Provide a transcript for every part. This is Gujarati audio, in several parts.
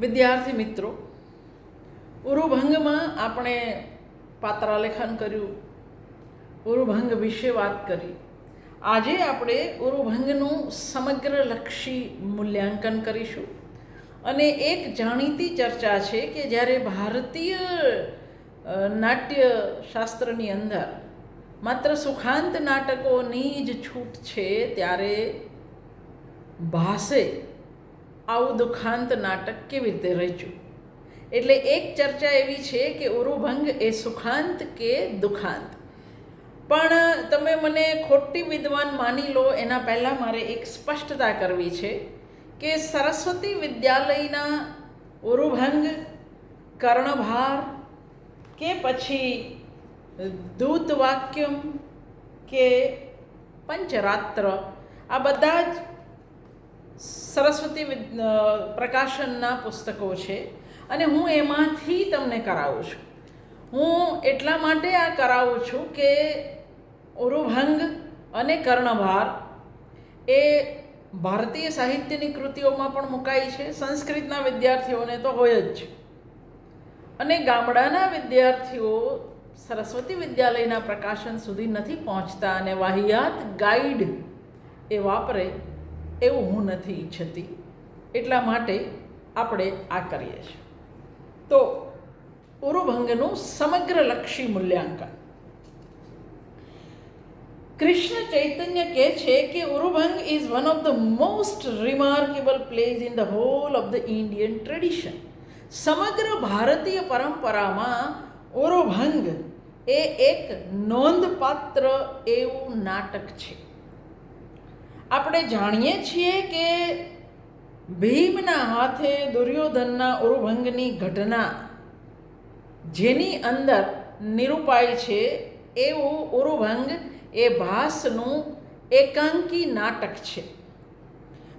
વિદ્યાર્થી મિત્રો, ઉરુભંગમાં આપણે પાત્રાલેખન કર્યું, ઉરુભંગ વિશે વાત કરી. આજે આપણે ઉરુભંગનું સમગ્રલક્ષી મૂલ્યાંકન કરીશું અને એક જાણીતી ચર્ચા છે કે જ્યારે ભારતીય નાટ્ય શાસ્ત્રની અંદર માત્ર સુખાંત નાટકોની જ છૂટ છે, ત્યારે ભાસે આવું દુખાંત નાટક કેવી રીતે રચ્યું? એટલે એક ચર્ચા એવી છે કે ઉરુભંગ એ સુખાંત કે દુખાંત. પણ તમે મને ખોટી વિદ્વાન માની લો, એના પહેલાં મારે એક સ્પષ્ટતા કરવી છે કે સરસ્વતી વિદ્યાલયના ઉરુભંગ, કર્ણભાર કે પછી દૂત વાક્યમ કે પંચરાત્ર, આ બધા જ સરસ્વતી પ્રકાશનના પુસ્તકો છે અને હું એમાંથી તમને કરાવું છું. હું એટલા માટે આ કરાવું છું કે ઉરુભંગ અને કર્ણભાર એ ભારતીય સાહિત્યની કૃતિઓમાં પણ મુકાઈ છે. સંસ્કૃતના વિદ્યાર્થીઓને તો હોય જ. છે અને ગામડાના વિદ્યાર્થીઓ સરસ્વતી વિદ્યાલયના પ્રકાશન સુધી નથી પહોંચતા અને વાહિયાત ગાઈડ એ વાપરે એવું હું નથી ઈચ્છતી. એટલા માટે આપણે આ કરીએ છીએ. તો ઉરુભંગનું સમગ્ર લક્ષી મૂલ્યાંકન. કૃષ્ણ ચૈતન્ય કહે છે કે Urubhanga is one of the most remarkable place in the whole of the Indian tradition સમગ્ર ભારતીય પરંપરામાં ઉરુભંગ એ એક નોંધપાત્ર એવું નાટક છે. આપણે જાણીએ છીએ કે ભીમના હાથે દુર્યોધનના ઉરુભંગની ઘટના જેની અંદર નિરૂપાય છે એવું ઉરુભંગ એ ભાસનું એકાંકી નાટક છે.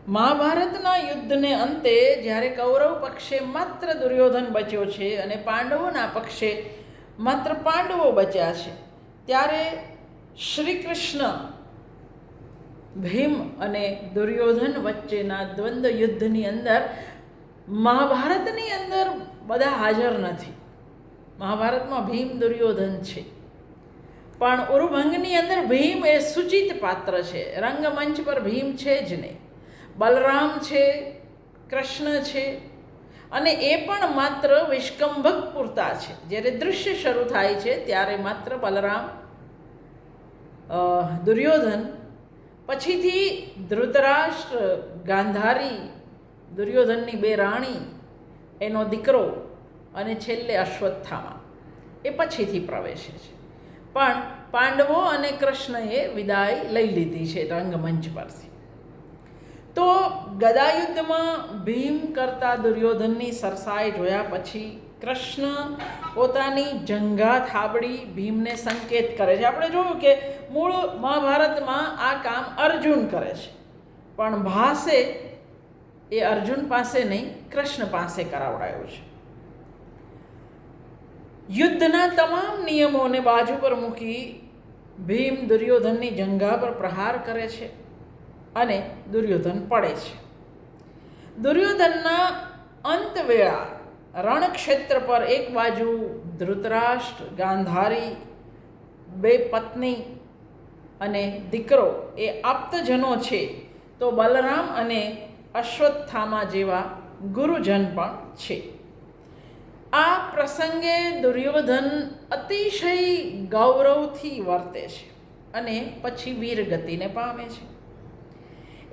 મહાભારતના યુદ્ધને અંતે જ્યારે કૌરવ પક્ષે માત્ર દુર્યોધન બચ્યો છે અને પાંડવોના પક્ષે માત્ર પાંડવો બચ્યા છે, ત્યારે શ્રી કૃષ્ણ ભીમ અને દુર્યોધન વચ્ચેના દ્વંદ્વ યુદ્ધની અંદર મહાભારતની અંદર બધા હાજર નથી. મહાભારતમાં ભીમ દુર્યોધન છે. પણ ઉરુભંગની અંદર ભીમ એ સૂચિત પાત્ર છે. રંગમંચ પર ભીમ છે જ નહીં. બલરામ છે, કૃષ્ણ છે અને એ પણ માત્ર વિષ્કંભક પૂરતા છે. જ્યારે દૃશ્ય શરૂ થાય છે, ત્યારે માત્ર બલરામ દુર્યોધન પછીથી ધૃતરાષ્ટ્ર, ગાંધારી, દુર્યોધનની બે રાણી, એનો દીકરો અને છેલ્લે અશ્વત્થામા, એ પછીથી પ્રવેશે છે. પણ પાંડવો અને કૃષ્ણએ વિદાય લઈ લીધી છે રંગમંચ પરથી. તો ગદાયુદ્ધમાં ભીમ કરતા દુર્યોધનની સરસાઈ જોયા પછી કૃષ્ણ પોતાની જંગા થાબડી ભીમને સંકેત કરે છે. આપણે જોયું કે મૂળ મહાભારતમાં આ કામ અર્જુન કરે છે. પણ ભાસે એ અર્જુન પાસે નહીં, કૃષ્ણ પાસે કરાવડાયું છે. યુદ્ધના તમામ નિયમોને બાજુ પર મૂકી ભીમ દુર્યોધનની જંગા પર પ્રહાર કરે છે અને દુર્યોધન પડે છે. દુર્યોધનના અંતવેળા રણક્ષેત્ર પર એક બાજુ ધૃતરાષ્ટ્ર ગાંધારી બે પત્ની અને દીકરો એ આપ્તજનો છે, તો બલરામ અને અશ્વત્થામા જેવા ગુરુજન પણ છે. આ પ્રસંગે દુર્યોધન અતિશય ગૌરવથી વર્તે છે અને પછી વીરગતિને પામે છે.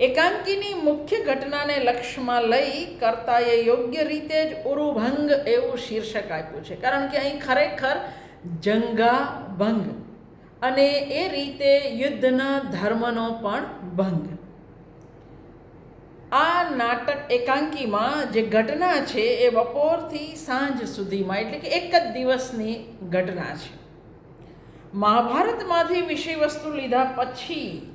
એકાંકીની મુખ્ય ઘટનાને લક્ષ્યમાં લઈ કરતાએ યોગ્ય રીતે જ ઉરુભંગ એવું શીર્ષક આપ્યું છે. કારણ કે અહીં ખરેખર જંગા ભંગ અને એ રીતે યુદ્ધના ધર્મનો પણ ભંગ. આ નાટક એકાંકીમાં જે ઘટના છે એ બપોરથી સાંજ સુધીમાં, એટલે કે એક જ દિવસની ઘટના છે. મહાભારતમાંથી વિષય વસ્તુ લીધા પછી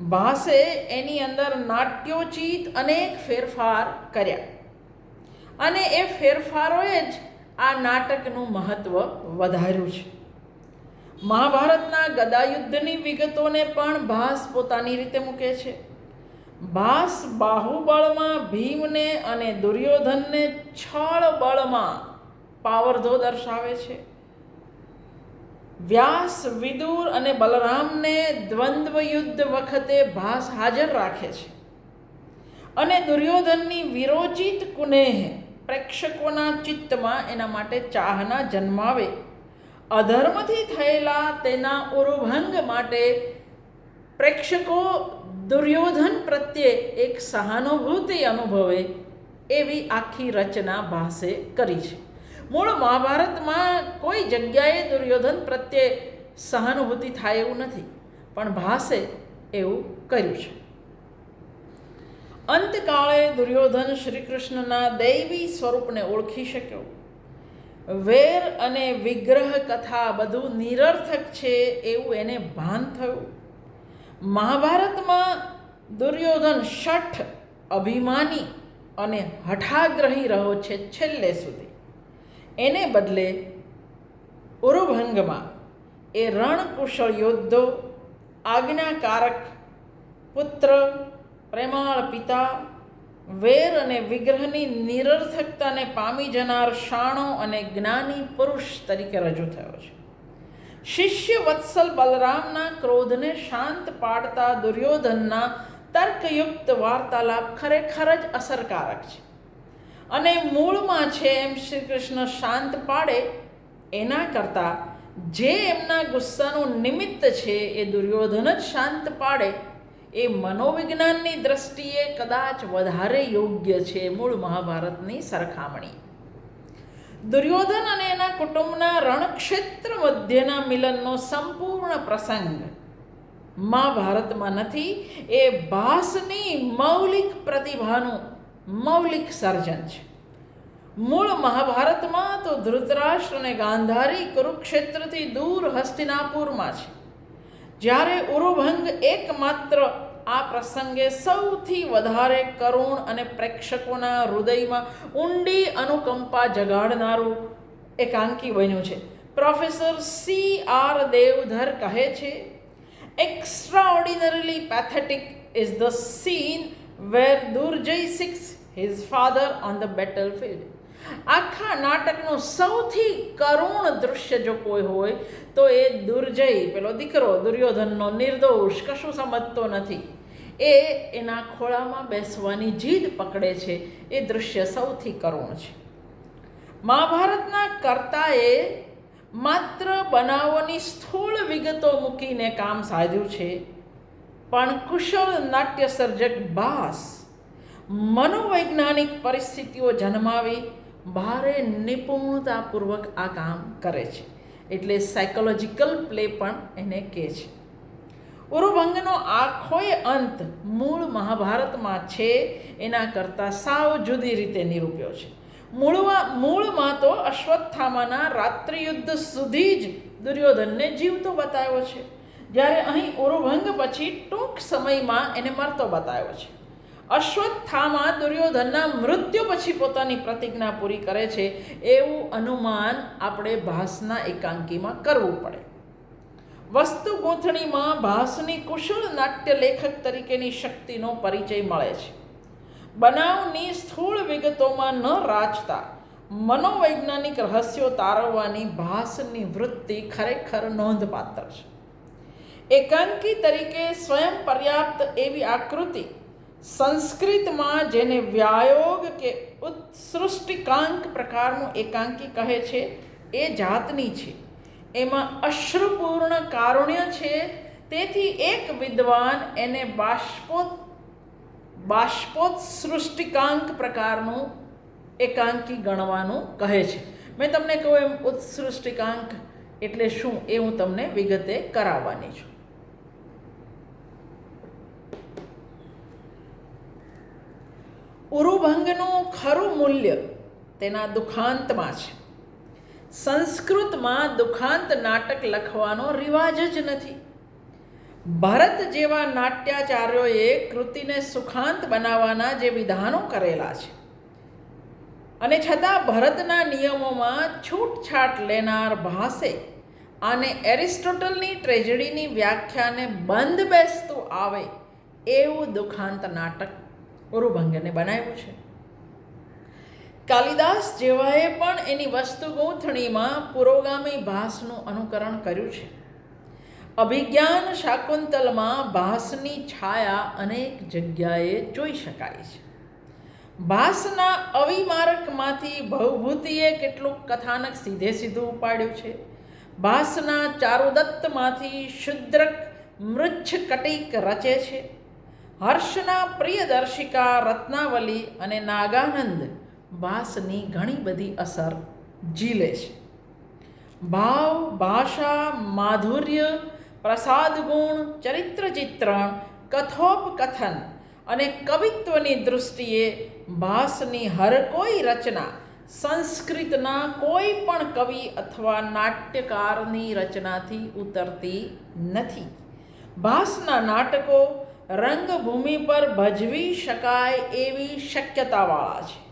ભાસે એની અંદર નાટ્યોચિત અનેક ફેરફાર કર્યા. અને એ ફેરફારોએ જ આ નાટકનું મહત્ત્વ વધાર્યું છે. મહાભારતના ગદાયુદ્ધની વિગતોને પણ ભાસ પોતાની રીતે મૂકે છે. ભાસ બાહુબળમાં ભીમને અને દુર્યોધનને છળ બળમાં પાવરધો દર્શાવે છે. વ્યાસ, વિદુર અને બલરામને દ્વંદ્વ યુદ્ધ વખતે ભાસ હાજર રાખે છે. અને દુર્યોધનની વિરોચિત કુનેહ પ્રેક્ષકોના ચિત્તમાં એના માટે ચાહના જન્માવે. અધર્મથી થયેલા તેના ઉરુભંગ માટે પ્રેક્ષકો દુર્યોધન પ્રત્યે એક સહાનુભૂતિ અનુભવે એવી આખી રચના ભાસે કરી છે. મૂળ મહાભારતમાં કોઈ જગ્યાએ દુર્યોધન પ્રત્યે સહાનુભૂતિ થાય એવું નથી, પણ ભાસે એવું કર્યું છે. અંતકાળે દુર્યોધન શ્રી કૃષ્ણના દૈવી સ્વરૂપને ઓળખી શક્યો. વેર અને વિગ્રહ કથા બધું નિરર્થક છે એવું એને ભાન થયું. મહાભારતમાં દુર્યોધન શઠ અભિમાની અને હઠાગ્રહી રહ્યો છે છેલ્લે સુધી. એને બદલે ઉરુભંગમાં એ રણકુશળ યોદ્ધો, આજ્ઞાકારક પુત્ર, પ્રેમાળ પિતા, વેર અને વિગ્રહની નિરર્થકતાને પામી જનાર શાણો અને જ્ઞાની પુરુષ તરીકે રજૂ થયો છે. શિષ્ય વત્સલ બલરામના ક્રોધને શાંત પાડતા દુર્યોધનના તર્કયુક્ત વાર્તાલાપ ખરેખર જ અસરકારક છે. અને મૂળમાં છે એમ શ્રી કૃષ્ણ શાંત પાડે, એના કરતાં જે એમના ગુસ્સાનું નિમિત્ત છે એ દુર્યોધન જ શાંત પાડે. એ મનોવિજ્ઞાનની દ્રષ્ટિએ કદાચ વધારે યોગ્ય છે મૂળ મહાભારતની સરખામણી. દુર્યોધન અને એના કુટુંબના રણક્ષેત્ર મધ્યના મિલનનો સંપૂર્ણ પ્રસંગ મહાભારતમાં નથી, એ ભાસની મૌલિક પ્રતિભાનું મૌલિક સર્જન છે. મૂળ મહાભારતમાં તો ધૃતરાષ્ટ્ર અને ગાંધારી કુરુક્ષેત્રથી દૂર હસ્તિનાપુરમાં છે. જ્યારે ઉરુભંગ એકમાત્ર આ પ્રસંગે સૌથી વધારે કરુણ અને પ્રેક્ષકોના હૃદયમાં ઊંડી અનુકંપા જગાડનારું એકાંકી બન્યું છે. પ્રોફેસર સી આર દેવધર કહે છે extraordinarily pathetic is the scene where Durjaya six his father on the battle field આખા નાટકનું સૌથી કરુણ દૃશ્ય જો કોઈ હોય, તો એ દુર્જય. પેલો દીકરો, દુર્યોધનનો નિર્દોષ, કશું સમજતો નથી. એ એના ખોળામાં બેસવાની જીદ પકડે છે. એ દૃશ્ય સૌથી કરુણ છે. મહાભારતના કર્તાએ માત્ર બનાવોની સ્થૂળ વિગતો મૂકીને કામ સાધ્યું છે, પણ કુશળ નાટ્ય સર્જક બાસ મનોવૈજ્ઞાનિક પરિસ્થિતિઓ જન્માવી ભારે નિપુણતાપૂર્વક આ કામ કરે છે. એટલે સાયકોલોજીકલ પ્લે પણ એને કહે છે. ઉરુભંગનો આખોય અંત મૂળ મહાભારતમાં છે, એના કરતાં સાવ જુદી રીતે નિરૂપ્યો છે. મૂળમાં મૂળમાં તો અશ્વત્થામાના રાત્રિયુદ્ધ સુધી જ દુર્યોધનને જીવતો બતાવ્યો છે. જ્યારે અહીં ઉરુભંગ પછી ટૂંક સમયમાં એને મરતો બતાવ્યો છે. અશ્વત્થામા દુર્યોધનના મૃત્યુ પછી પોતાની પ્રતિજ્ઞા પૂરી કરે છે, એવું અનુમાન આપણે ભાસના એકાંકીમાં કરવું પડે. વસ્તુ ગૂંથણીમાં ભાસની કુશળ નાટ્ય લેખક તરીકેની શક્તિનો પરિચય મળે છે. બનાવની સ્થૂળ વિગતોમાં ન રાચતા, મનોવૈજ્ઞાનિક રહસ્યો તારવવાની ભાસની વૃત્તિ ખરેખર નોંધપાત્ર છે. એકાંકી તરીકે સ્વયં પર્યાપ્ત એવી આકૃતિ સંસ્કૃતમાં જેને વ્યાયોગ કે ઉત્સૃષ્ટિકાંક પ્રકારનું એકાંકી કહે છે, એ જાતની છે. એમાં અશ્રુપૂર્ણ કારુણ્ય છે, તેથી એક વિદ્વાન એને બાષ્પોત બાષ્પોત્સૃષ્ટિકાંક પ્રકારનું એકાંકી ગણવાનું કહે છે. મેં તમને કહું એમ, ઉત્સૃષ્ટિકાંક એટલે શું એ હું તમને વિગતે કરાવવાની છું. ઉરુભંગનું ખરું મૂલ્ય તેના દુખાંતમાં છે. સંસ્કૃતમાં દુખાંત નાટક લખવાનો રિવાજ જ નથી. ભરત જેવા નાટ્યાચાર્યોએ કૃતિને સુખાંત બનાવવાના જે વિધાનો કરેલા છે. અને છતાં ભરતના નિયમોમાં છૂટછાટ લેનાર ભાસે આને એરિસ્ટોટલની ટ્રેજડીની વ્યાખ્યાને બંધ બેસતું આવે એવું દુખાંત નાટક ઉરુભંગને બનાવ્યું છે. કાલિદાસ જેવાએ પણ એની વસ્તુ ગોથણીમાં પુરોગામી ભાસનું અનુકરણ કર્યું છે. અભિજ્ઞાન શાકુંતલમાં ભાસની છાયા અનેક જગ્યાએ જોઈ શકાય છે. ભાસના અવિમારકમાંથી ભવભૂતિએ કેટલુંક કથાનક સીધે સીધું ઉપાડ્યું છે. ભાસના ચારુદત્તમાંથી શુદ્રક મૃચ્છ કટિક રચે છે. હર્ષના પ્રિયદર્શિકા રત્નાવલી અને નાગાનંદ ભાસની ઘણી બધી અસર ઝીલે છે. ભાવ, ભાષા, માધુર્ય, પ્રસાદ ગુણ, ચરિત્ર ચિત્રણ, કથોપકથન અને કવિત્વની દૃષ્ટિએ ભાસની હર કોઈ રચના, સંસ્કૃતના કોઈ પણ કવિ અથવા નાટ્યકારની રચનાથી ઉતરતી નથી. ભાસના નાટકો રંગભૂમિ પર ભજવી શકાય એવી શક્યતાવાળા છે.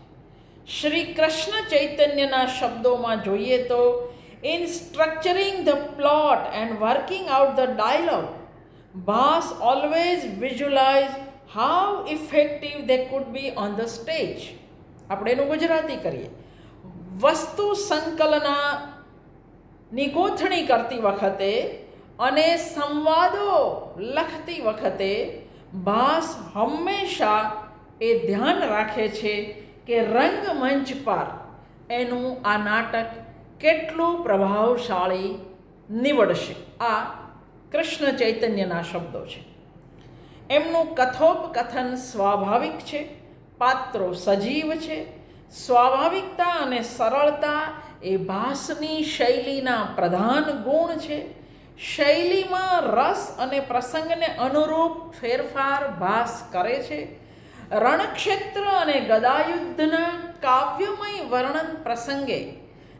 શ્રી કૃષ્ણ ચૈતન્યના શબ્દોમાં જોઈએ તો in structuring the plot and working out the dialogue Bhasa always visualise how effective they could be on the stage આપણે એનું ગુજરાતી કરીએ. વસ્તુ સંકલના ની ગોથણી કરતી વખતે અને સંવાદો લખતી વખતે ભાસ હંમેશા એ ધ્યાન રાખે છે કે રંગમંચ પર એનું આ નાટક કેટલું પ્રભાવશાળી નીવડશે. આ કૃષ્ણ ચૈતન્યના શબ્દો છે. એમનું કથોપકથન સ્વાભાવિક છે, પાત્રો સજીવ છે. સ્વાભાવિકતા અને સરળતા એ ભાસની શૈલીના પ્રધાન ગુણ છે. શૈલીમાં રસ અને પ્રસંગને અનુરૂપ ફેરફાર ભાસ કરે છે. રણક્ષેત્ર અને ગદાયુદ્ધના કાવ્યમય વર્ણન પ્રસંગે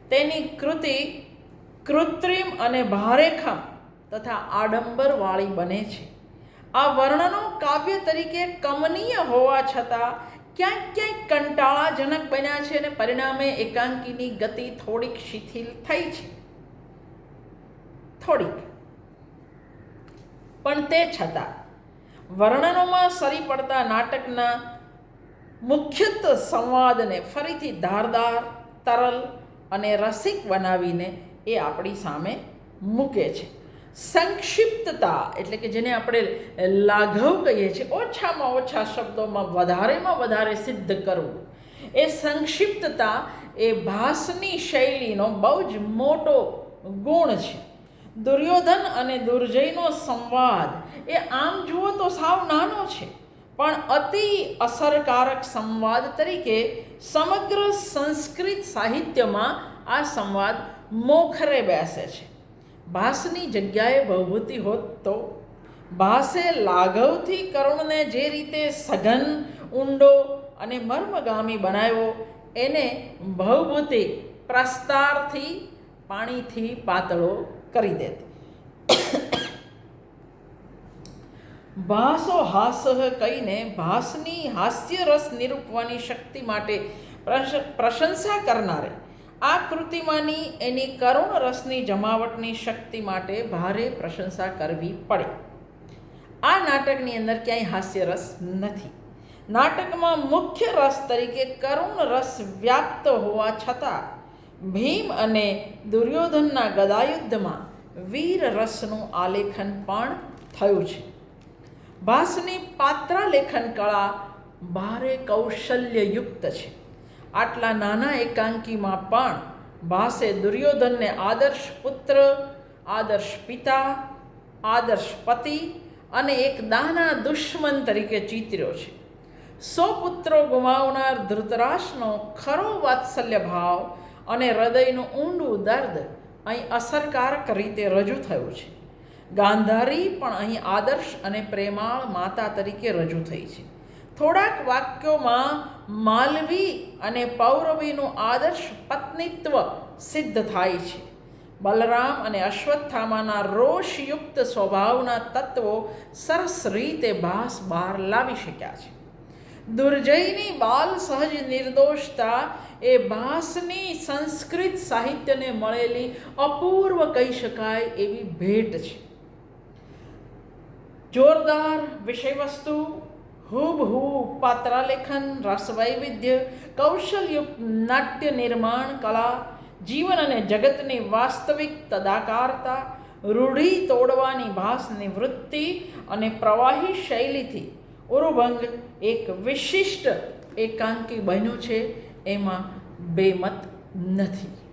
તેની કૃતિ કૃત્રિમ અને ભારેખમ તથા આડંબરવાળી બને છે. આ વર્ણનો કાવ્ય તરીકે કમનીય હોવા છતાં ક્યાંક ક્યાંક કંટાળાજનક બન્યા છે અને પરિણામે એકાંકીની ગતિ થોડીક શિથિલ થઈ છે. થોડીક. પણ તે છતાં, વર્ણનોમાં સરી પડતા નાટકના મુખ્યત્વ સંવાદને ફરીથી ધારદાર, તરલ અને રસિક બનાવીને એ આપણી સામે મૂકે છે. સંક્ષિપ્તતા એટલે કે જેને આપણે લાઘવ કહીએ છીએ, ઓછામાં ઓછા શબ્દોમાં વધારેમાં વધારે સિદ્ધ કરવું. એ સંક્ષિપ્તતા એ ભાસની શૈલીનો બહુ જ મોટો ગુણ છે. દુર્યોધન અને દુર્જયનો સંવાદ. એ આમ જુઓ તો સાવ નાનો છે, પણ અતિ અસરકારક સંવાદ તરીકે સમગ્ર સંસ્કૃત સાહિત્યમાં આ સંવાદ મોખરે બેસે છે. ભાસની જગ્યાએ ભવભૂતિ હોત તો? ભાસે લાઘવથી કરુણને જે રીતે સઘન, ઊંડો અને મર્મગામી બનાવ્યો, એને ભવભૂતિ પ્રસ્તારથી, પાણીથી પાતળો કરી દેત. ભાસો હાસહ કહીને ભાસની હાસ્ય રસ નિરૂપવાની શક્તિ માટે પ્રશંસા કરનારે. આ કૃતિમાંની એની કરુણ રસની જમાવટની શક્તિ માટે ભારે પ્રશંસા કરવી પડે. આ નાટકની અંદર ક્યાંય હાસ્યરસ નથી. નાટકમાં મુખ્ય રસ તરીકે કરુણ રસ વ્યાપ્ત હોવા છતાં ભીમ અને દુર્યોધનના ગદાયુદ્ધમાં વીર રસનું આલેખન પણ થયું છે. ભાસની પાત્રાલેખન કળા ભારે કૌશલ્યયુક્ત છે. આટલા નાના એકાંકીમાં પણ ભાસે દુર્યોધનને આદર્શ પુત્ર, આદર્શ પિતા, આદર્શ પતિ અને એક દાના દુશ્મન તરીકે ચિતર્યો છે. સો પુત્રો ગુમાવનાર ધૃતરાશનો ખરો વાત્સલ્ય ભાવ અને હૃદયનું ઊંડું દર્દ અહીં અસરકારક રીતે રજૂ થયું છે. ગાંધારી પણ અહીં આદર્શ અને પ્રેમાળ માતા તરીકે રજૂ થઈ છે. થોડાક વાક્યોમાં માલવી અને પૌરવીનું આદર્શ પત્નીત્વ સિદ્ધ થાય છે. બલરામ અને અશ્વત્થામાના રોષયુક્ત સ્વભાવના તત્વો સરસ રીતે ભાસ બહાર લાવી શક્યા છે. દુર્જયની બાલ સહજ નિર્દોષતા એ ભાસની સંસ્કૃત સાહિત્યને મળેલી અપૂર્વ કહી શકાય એવી ભેટ છે. જોરદાર વિષયવસ્તુ, હુબહુ પાત્રાલેખન, રસવૈવિધ્ય, કૌશલયુક્ત નાટ્ય નિર્માણ, કલા, જીવન અને જગતની વાસ્તવિક તદાકારતા, રૂઢી તોડવાની ભાસની વૃત્તિ અને પ્રવાહી શૈલીથી ઉરુભંગ એક વિશિષ્ટ એકાંકી બન્યું છે. એમાં બેમત નથી.